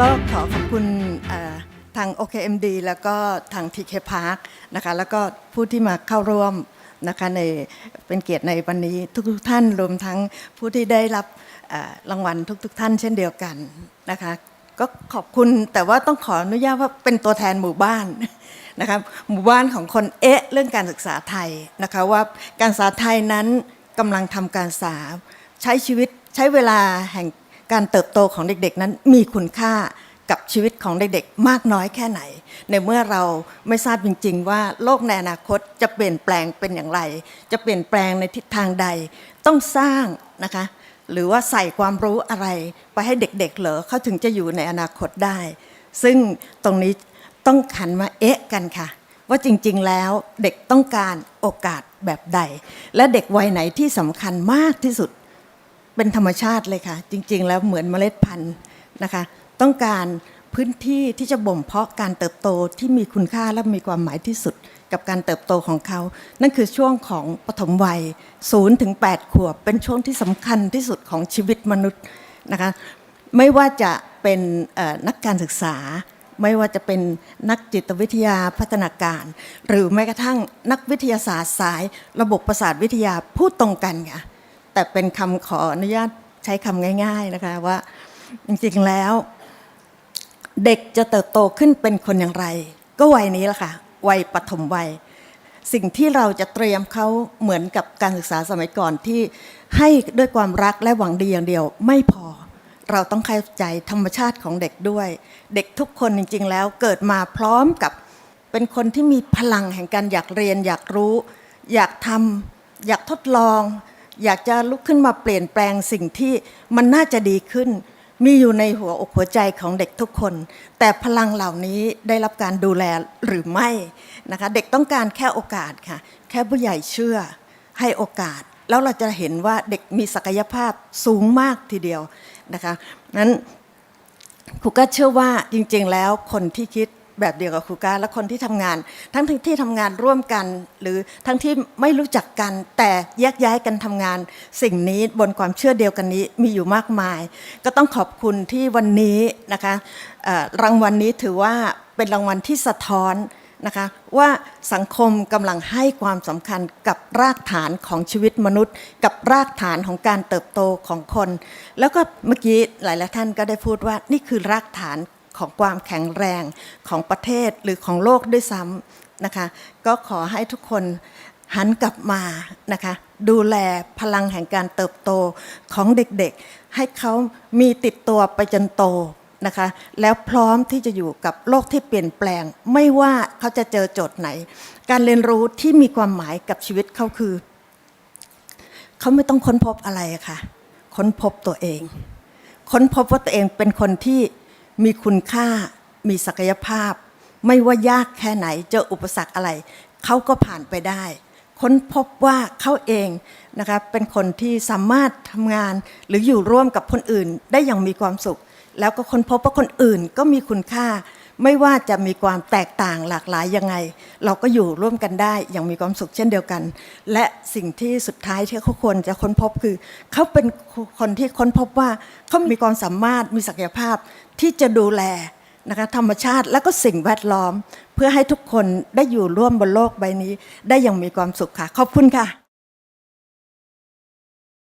ก็ขอขอบคุณทาง OKMD แล้วก็ทาง TK Park นะคะแล้วก็ผู้ที่มาเข้าร่วมนะคะในเป็นเกียรติในวันนี้ทุกๆท่านรวมทั้งผู้ที่ได้รับรางวัลทุก ๆ ท่านเช่นเดียวกันนะคะก็ขอบคุณแต่ว่าต้องขออนุญาตว่าเป็นตัวแทนหมู่บ้านนะคะหมู่บ้านของคนเอ๊ะเรื่องการศึกษาไทยนะคะว่าการศึกษาไทยนั้นกำลังทำการศึกษาใช้ชีวิตใช้เวลาแห่ง การเติบโตของเด็กๆนั้นมีคุณค่ากับชีวิตของเด็กๆ มากน้อยแค่ไหน ในเมื่อเราไม่ทราบจริง ๆ ว่าโลกในอนาคตจะเปลี่ยนแปลงเป็นอย่างไร จะเปลี่ยนแปลงในทิศทางใด ต้องสร้างนะคะหรือว่าใส่ความรู้อะไรไปให้เด็กๆเหรอเขาถึงจะอยู่ในอนาคตได้ ซึ่งตรงนี้ต้องขันมาเอ๊ะกันค่ะ ว่าจริงๆแล้วเด็กต้องการโอกาสแบบใด และเด็กวัยไหนที่สำคัญมากที่สุด เป็นธรรมชาติเลยค่ะ จริง ๆ แล้วเหมือนเมล็ดพันธุ์นะคะ ต้องการพื้นที่ที่จะบ่มเพาะการเติบโตที่มีคุณค่าและมีความหมายที่สุดกับการเติบโตของเขา นั่นคือช่วงของปฐมวัย0ถึง8ขวบ เป็นช่วงที่สำคัญที่สุดของชีวิตมนุษย์นะคะ ไม่ว่าจะเป็นนักการศึกษา ไม่ว่าจะเป็นนักจิตวิทยาพัฒนาการ หรือแม้กระทั่งนักวิทยาศาสตร์สาย ระบบประสาทวิทยาพูดตรงกันค่ะ แต่เป็นคำขออนุญาตใช้คำง่าย ๆนะคะว่า จริงๆแล้ว เด็กจะเติบโตขึ้นเป็นคนอย่างไร ก็วัยนี้แหละค่ะวัยปฐมวัย สิ่งที่เราจะเตรียมเขาเหมือนกับการศึกษาสมัยก่อนที่ให้ด้วยความรักและหวังดีอย่างเดียวไม่พอ เราต้องเข้าใจธรรมชาติของเด็กด้วย เด็กทุกคนจริง ๆ แล้วเกิดมาพร้อมกับเป็นคนที่มีพลังแห่งการอยากเรียนอยากรู้ อยากทำอยากทดลอง อยากจะลุกขึ้นมาเปลี่ยนแปลงสิ่งที่มันน่าจะดีขึ้น มีอยู่ในหัวอกหัวใจของเด็กทุกคน แต่พลังเหล่านี้ได้รับการดูแลหรือไม่นะคะเด็กต้องการแค่โอกาสค่ะ แค่ผู้ใหญ่เชื่อให้โอกาส แล้วเราจะเห็นว่าเด็กมีศักยภาพสูงมากทีเดียวนะคะนั้นครูก้าเชื่อว่าจริงๆแล้วคนที่คิด แบบเดียวกับครูก้าและคนที่ทำงาน ทั้งที่ทำงานร่วมกัน หรือทั้งที่ไม่รู้จักกัน แต่แยกย้ายกันทำงาน สิ่งนี้บนความเชื่อเดียวกันนี้มีอยู่มากมาย ก็ต้องขอบคุณที่วันนี้นะคะรางวัลนี้ถือว่าเป็นรางวัลที่สะท้อนนะคะว่าสังคมกำลังให้ความสำคัญกับรากฐานของชีวิตมนุษย์ กับรากฐานของการเติบโตของคน แล้วก็เมื่อกี้หลายๆท่านก็ได้พูดว่านี่คือรากฐาน ของความแข็งแรงของประเทศหรือของโลกด้วยซ้ำนะคะ ก็ขอให้ทุกคนหันกลับมานะคะ ดูแลพลังแห่งการเติบโตของเด็กๆ ให้เขามีติดตัวไปจนโตนะคะ แล้วพร้อมที่จะอยู่กับโลกที่เปลี่ยนแปลง ไม่ว่าเขาจะเจอโจทย์ไหน การเรียนรู้ที่มีความหมายกับชีวิตเขาคือ เขาไม่ต้องค้นพบอะไระค่ะ ค้นพบตัวเอง ค้นพบว่าตัวเองเป็นคนที่ มีคุณค่ามีศักยภาพ ไม่ว่ายากแค่ไหนเจออุปสรรคอะไร เขาก็ผ่านไปได้ ค้นพบว่าเขาเองนะคะเป็นคนที่สามารถทำงานหรืออยู่ร่วมกับคนอื่นได้อย่างมีความสุข แล้วก็ค้นพบว่าคนอื่นก็มีคุณค่า ไม่ว่าจะมีความแตกต่างหลากหลายยังไง เราก็อยู่ร่วมกันได้อย่างมีความสุขเช่นเดียวกัน และสิ่งที่สุดท้ายที่เขาควรจะค้นพบคือ เขาเป็นคนที่ค้นพบว่าเขามีความสามารถมีศักยภาพที่จะดูแลนะคะธรรมชาติและก็สิ่งแวดล้อม เพื่อให้ทุกคนได้อยู่ร่วมบนโลกใบนี้ ได้อย่างมีความสุขค่ะ ขอบคุณค่ะ